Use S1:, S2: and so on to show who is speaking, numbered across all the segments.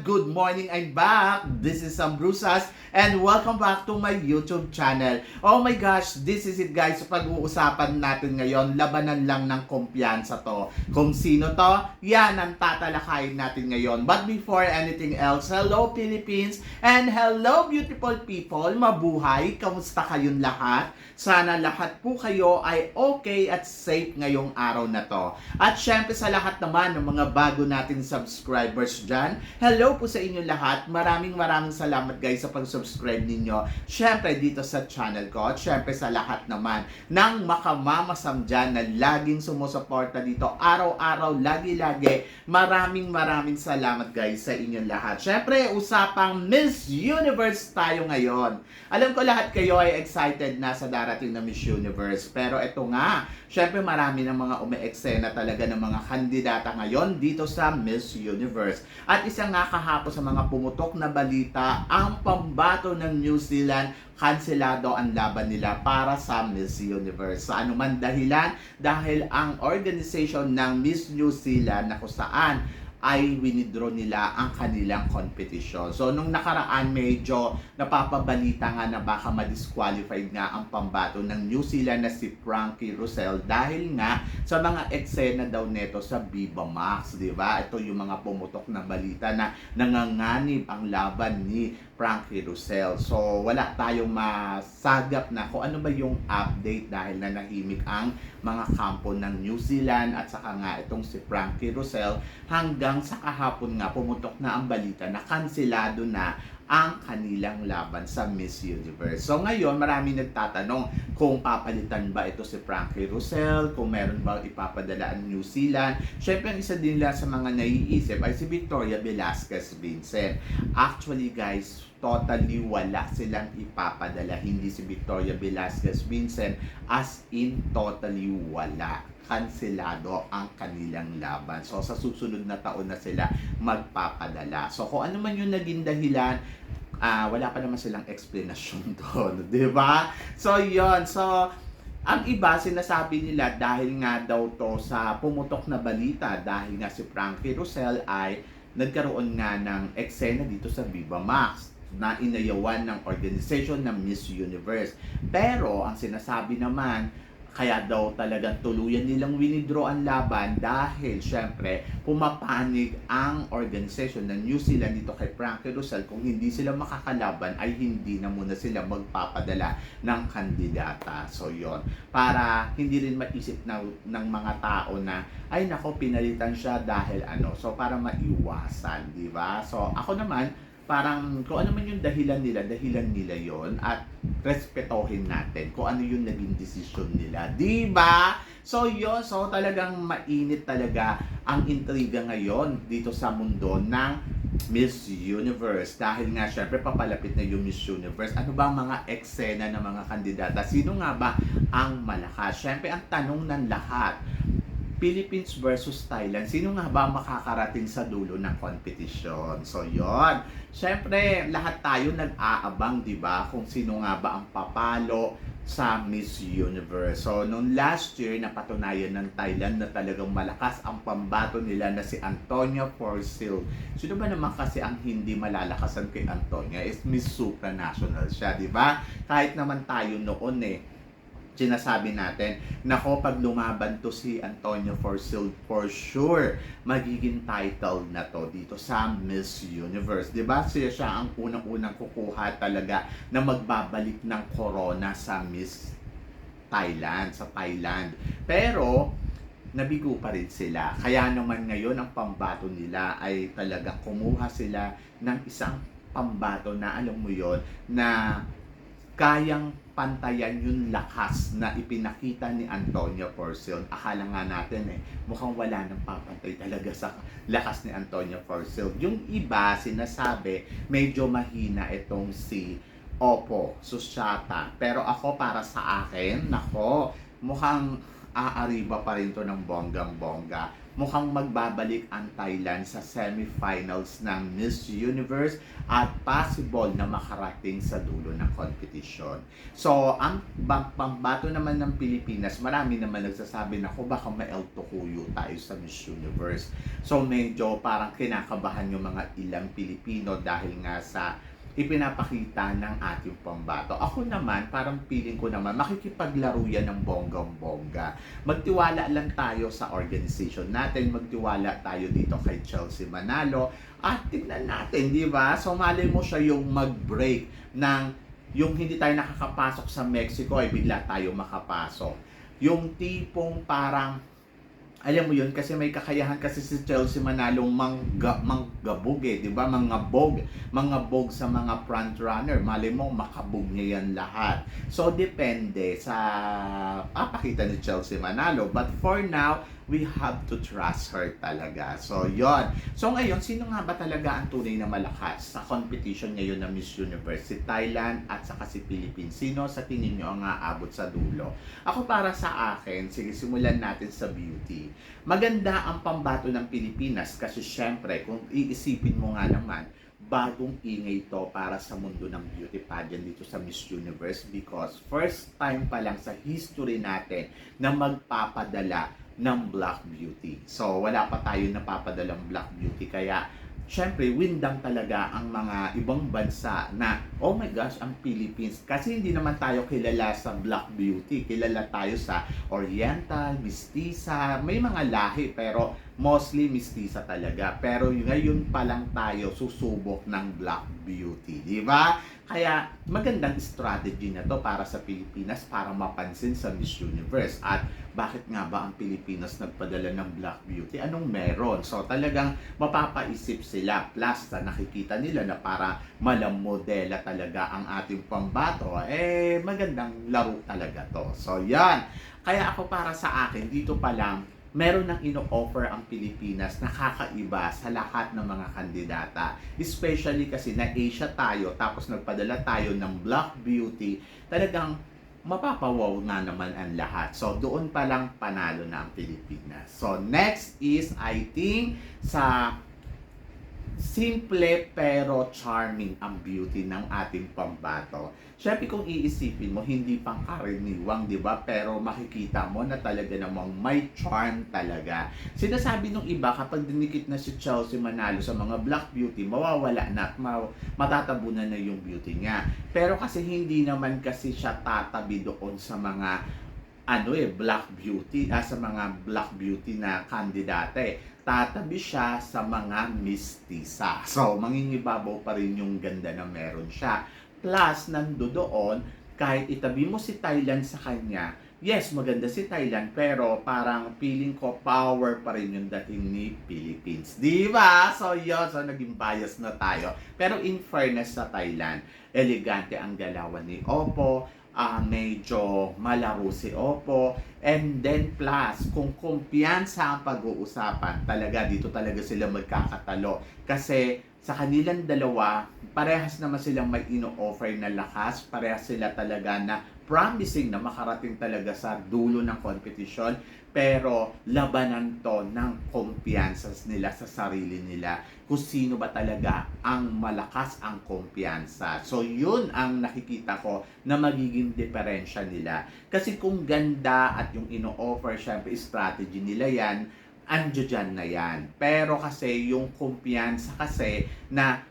S1: Good morning! I'm back! This is Sam Brusas and welcome back to my YouTube channel. Oh my gosh, this is it guys. Pag-uusapan natin ngayon, labanan lang ng kumpiyansa to. Kung sino to, yan ang tatalakayin natin ngayon. But before anything else, hello Philippines and hello beautiful people! Mabuhay! Kamusta kayong lahat? Sana lahat po kayo ay okay at safe ngayong araw na to. At syempre sa lahat naman ng mga bago nating subscribers dyan, hello po sa inyo lahat. Maraming maraming salamat guys sa pag-subscribe ninyo. Syempre dito sa channel ko at syempre sa lahat naman ng makamamasam dyan na laging sumusuporta dito araw-araw, lagi-lagi. Maraming maraming salamat guys sa inyo lahat. Syempre usapang Miss Universe tayo ngayon. Alam ko lahat kayo ay excited na sa darating na Miss Universe. Pero ito nga, syempre marami ng mga ume-eksena talaga ng mga kandidata ngayon dito sa Miss Universe. At isa nga kahapon sa mga pumutok na balita, ang pambato ng New Zealand, kanselado ang laban nila para sa Miss Universe. Sa anuman dahilan, dahil ang organization ng Miss New Zealand na kung saan ay winidraw nila ang kanilang competition. So, nung nakaraan, medyo napapabalita nga na baka ma-disqualified nga ang pambato ng New Zealand na si Frankie Russell dahil nga sa mga eksena daw neto sa Viva Max, di ba? Ito yung mga pumutok na balita na nanganganib ang laban ni Frankie Russell. So, wala tayong masagap na kung ano ba yung update dahil na nahimik ang mga kampo ng New Zealand at saka nga itong si Frankie Russell hanggang sa kahapon nga pumutok na ang balita na kansilado na ang kanilang laban sa Miss Universe. So ngayon, marami nagtatanong kung papalitan ba ito si Frankie Russell, kung meron bang ipapadala ang New Zealand. Siyempre, ang isa din lang sa mga naiisip ay si Victoria Velasquez Vincent. Actually guys, totally wala silang ipapadala. Hindi si Victoria Velasquez Vincent as in totally wala kanselado ang kanilang laban. So sa susunod na taon na sila magpapadala. So kung ano man yung naging dahilan, ah wala pa naman silang explanation doon, ba? So 'yon. So ang iba sinasabi nila dahil nga daw to sa pumutok na balita dahil nga si Frankie Russell ay nagkaroon nga ng eksena dito sa Viva Max na inayawan ng organization ng Miss Universe. Pero ang sinasabi naman kaya daw talagang tuluyan nilang winidraw ang laban dahil syempre pumapanig ang organization ng New Zealand dito kay Frankie Russell kung hindi sila makakalaban ay hindi na muna sila magpapadala ng kandidata. So yon para hindi rin maisip na, ng mga tao na ay nako pinalitan siya dahil ano. So para maiwasan, di ba? So ako naman parang kung ano man yung dahilan nila, dahilan nila yon at respetohin natin kung ano yung naging desisyon nila. Di ba? So yun, so talagang mainit talaga ang intriga ngayon dito sa mundo ng Miss Universe. Dahil nga syempre papalapit na yung Miss Universe. Ano ba ang mga eksena ng mga kandidata? Sino nga ba ang malakas? Syempre ang tanong ng lahat, Philippines versus Thailand. Sino nga ba makakarating sa dulo ng competition? So, yon. Siyempre, lahat tayo nag-aabang, di ba? Kung sino nga ba ang papalo sa Miss Universe. So, noong last year, napatunayan ng Thailand na talagang malakas ang pambato nila na si Antonia Forsil. Sino ba naman kasi ang hindi malalakasan kay Antonia? Is Miss Supranational siya, di ba? Kahit naman tayo noon eh, sinasabi natin, nako pag lumaban to si Antonio Forsil, for sure, magiging title na to dito sa Miss Universe. 'Di ba Siya siya ang unang-unang kukuha talaga na magbabalik ng corona sa Miss Thailand, sa Thailand. Pero, nabigo pa rin sila. Kaya naman ngayon ang pambato nila ay talaga kumuha sila ng isang pambato na alam mo yon na kayang pantayan yung lakas na ipinakita ni Antonio Forsil. Akala nga natin eh, mukhang wala nang papantay talaga sa lakas ni Antonio Forsil. Yung iba, sinasabi, medyo mahina itong si Opo, Susyata. Pero ako para sa akin, nako, mukhang aariba pa rin to ng bonggang-bongga. mukhang magbabalik ang Thailand sa semifinals ng Miss Universe at possible na makarating sa dulo ng competition. So, ang pambato naman ng Pilipinas, marami naman nagsasabi na ko baka may El Tocuyo tayo sa Miss Universe. So, medyo parang kinakabahan yung mga ilang Pilipino dahil nga sa ipinapakita ng ating pambato. Ako naman, parang feeling ko naman, makikipaglaro yan ng bonggang-bongga. Magtiwala lang tayo sa organization natin, magtiwala tayo dito kay Chelsea Manalo, at tignan natin, di ba? So, malay mo siya yung mag-break ng yung hindi tayo nakakapasok sa Mexico ay bigla tayo makapasok. Yung tipong parang alam mo yun kasi may kakayahan kasi si Chelsea Manalong mangga, manggabog eh, di ba? Mangabog, mangabog sa mga front runner. Mali mo, makabog niya yan lahat. So, depende sa papakita ni Chelsea Manalo. But for now, we have to trust her talaga. So, yon. So, ngayon, sino nga ba talaga ang tunay na malakas sa competition ngayon ng Miss Universe? Si Thailand at saka si Philippines. Sino sa tingin nyo ang aabot sa dulo? Ako para sa akin, sige, simulan natin sa beauty. Maganda ang pambato ng Pilipinas kasi syempre, kung iisipin mo nga naman, bagong ingay to para sa mundo ng beauty pageant dito sa Miss Universe because first time pa lang sa history natin na magpapadala ng Black Beauty. So, wala pa tayo napapadalang Black Beauty. Kaya, syempre, windang talaga ang mga ibang bansa na, oh my gosh, ang Philippines. Kasi hindi naman tayo kilala sa Black Beauty. Kilala tayo sa Oriental, Mestiza, may mga lahi, pero mostly Mestiza talaga. Pero ngayon pa lang tayo susubok ng Black Beauty. Di ba? Kaya magandang strategy na to para sa Pilipinas para mapansin sa Miss Universe. At bakit nga ba ang Pilipinas nagpadala ng Black Beauty? Anong meron? So talagang mapapaisip sila. Plus na nakikita nila na para malamodela talaga ang ating pambato. Eh magandang laro talaga to. So yan. Kaya ako para sa akin, dito pa lang, meron nang ino-offer ang Pilipinas na kakaiba sa lahat ng mga kandidata. Especially kasi na Asia tayo, tapos nagpadala tayo ng Black Beauty, talagang mapapawaw nga naman ang lahat. So, doon pa lang panalo na ang Pilipinas. So, next is, I think, sa simple pero charming ang beauty ng ating pambato. Siyempre kung iisipin mo, hindi pang karaniwang, di ba? Pero makikita mo na talaga namang may charm talaga. Sinasabi nung iba, kapag dinikit na si Chelsea Manalo sa mga black beauty, mawawala na at ma- matatabunan na yung beauty niya. Pero kasi hindi naman kasi siya tatabi doon sa mga ano eh, black beauty, ah, sa mga black beauty na kandidata eh. Tatabi siya sa mga mistisa. So, mangingibabaw pa rin yung ganda na meron siya. Plus, nando doon, kahit itabi mo si Thailand sa kanya, yes, maganda si Thailand, pero parang feeling ko power pa rin yung dating ni Philippines. Di ba? So, yun. So, naging bias na tayo. Pero in fairness sa Thailand, elegante ang galawan ni Oppo, ah medyo malaro si Oppo, and then plus, kung kumpiyansa ang pag-uusapan, talaga dito talaga sila magkakatalo. Kasi sa kanilang dalawa, parehas naman silang may ino-offer na lakas, parehas sila talaga na promising na makarating talaga sa dulo ng competition, pero labanan to ng kumpiyansa nila sa sarili nila kung sino ba talaga ang malakas ang kumpiyansa. So yun ang nakikita ko na magiging diferensya nila. Kasi kung ganda at yung ino-offer, syempre strategy nila yan, andyo dyan na yan. Pero kasi yung kumpiyansa kasi na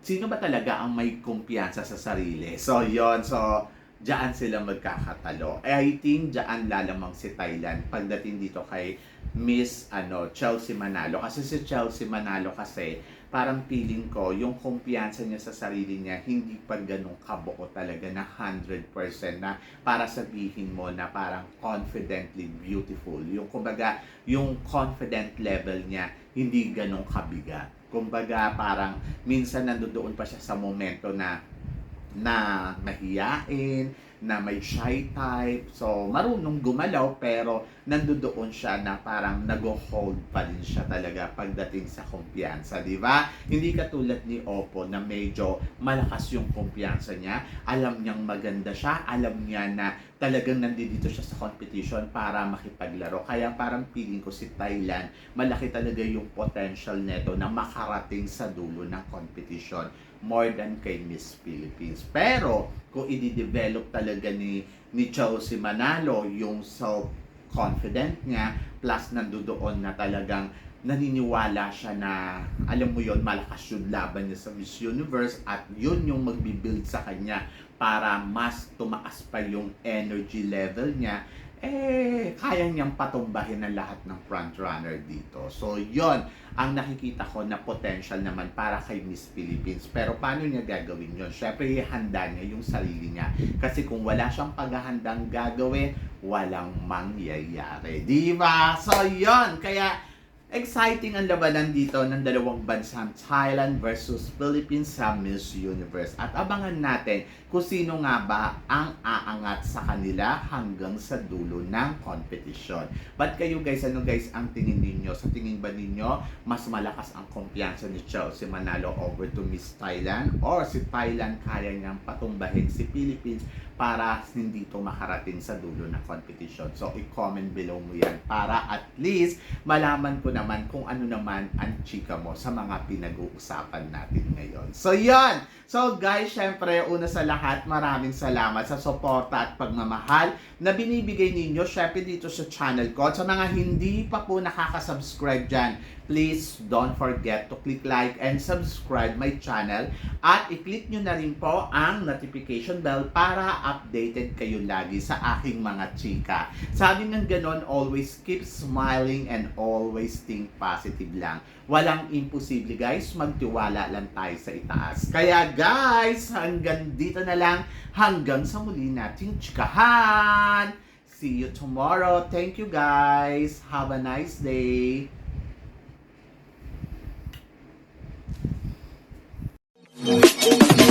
S1: sino ba talaga ang may kumpiyansa sa sarili? So yon so diyan sila magkakatalo. Eh, I think diyan lalamang si Thailand pagdating dito kay Miss ano Chelsea Manalo kasi si Chelsea Manalo kasi parang feeling ko yung kumpiyansa niya sa sarili niya hindi pa ganun kabuo talaga na 100% na para sabihin mo na parang confidently beautiful. Yung kumbaga yung confident level niya hindi ganun kabigat. Kumbaga parang minsan nandoon pa siya sa momento na na mahiyain, na may shy type. So, marunong gumalaw pero nandoon siya na parang nag-hold pa rin siya talaga pagdating sa kumpiyansa, di ba? Hindi katulad ni Oppo na medyo malakas yung kumpiyansa niya. Alam niyang maganda siya, alam niya na talagang nandito siya sa competition para makipaglaro. Kaya parang feeling ko si Thailand, malaki talaga yung potential neto na makarating sa dulo ng competition more than kay Miss Philippines. Pero kung i-develop talaga ni ni Chelsea Manalo yung self confident niya plus nandoon na talagang naniniwala siya na alam mo yon malakas yung laban niya sa Miss Universe at yun yung magbibuild sa kanya para mas tumaas pa yung energy level niya eh, kaya niyang patumbahin ang lahat ng front runner dito. So, yon ang nakikita ko na potential naman para kay Miss Philippines. Pero paano niya gagawin yon? Siyempre, ihanda niya yung sarili niya. Kasi kung wala siyang paghahandang gagawin, walang mangyayari. Di? So, yon Kaya, Exciting ang labanan dito ng dalawang bansang Thailand versus Philippines sa Miss Universe. At abangan natin kung sino nga ba ang aangat sa kanila hanggang sa dulo ng competition. But kayo guys, ano guys ang tingin ninyo? Sa tingin ba ninyo mas malakas ang kumpiyansa ni Chelsea Manalo over to Miss Thailand? Or si Thailand kaya niyang patumbahin si Philippines para hindi to makarating sa dulo ng competition. So, i-comment below mo yan para at least malaman ko naman kung ano naman ang chika mo sa mga pinag-uusapan natin ngayon. So, yon So, guys, syempre, una sa lahat, maraming salamat sa suporta at pagmamahal na binibigay ninyo, syempre, dito sa channel ko. Sa mga hindi pa po nakaka-subscribe dyan, please don't forget to click like and subscribe my channel at i-click nyo na rin po ang notification bell para updated kayo lagi sa aking mga chika. Sabi ng ganon, always keep smiling and always think positive lang. Walang imposible guys, magtiwala lang tayo sa itaas. Kaya guys, hanggang dito na lang, hanggang sa muli nating chikahan. See you tomorrow. Thank you guys. Have a nice day. Thank.